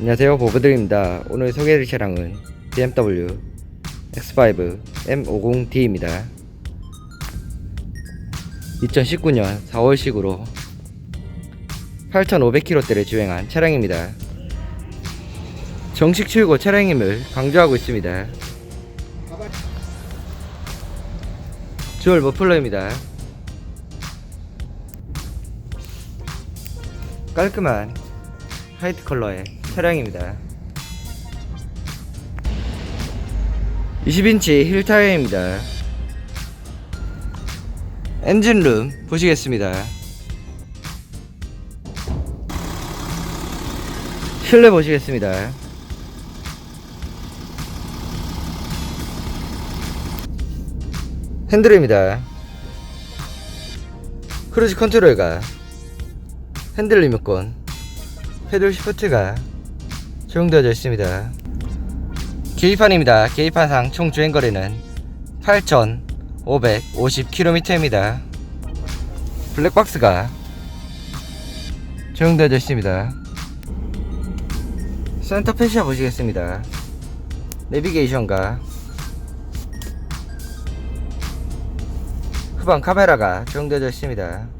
안녕하세요 보브드입니다. 오늘 소개해드릴 차량은 BMW X5 M50D입니다. 2019년 4월식으로 8,500km대를 주행한 차량입니다. 정식 출고 차량임을 강조하고 있습니다. 주얼 머플러입니다. 깔끔한 화이트 컬러의 차량입니다. 20인치 힐 타이어입니다. 엔진룸 보시겠습니다. 실내 보시겠습니다. 핸들입니다. 크루즈 컨트롤과 핸들 리모컨, 패들 시프트가 적용되어져 있습니다. 계기판입니다. 계기판상 총 주행거리는 8,550km입니다. 블랙박스가 적용되어져 있습니다. 센터 패시아 보시겠습니다. 내비게이션과 후방 카메라가 적용되어져 있습니다.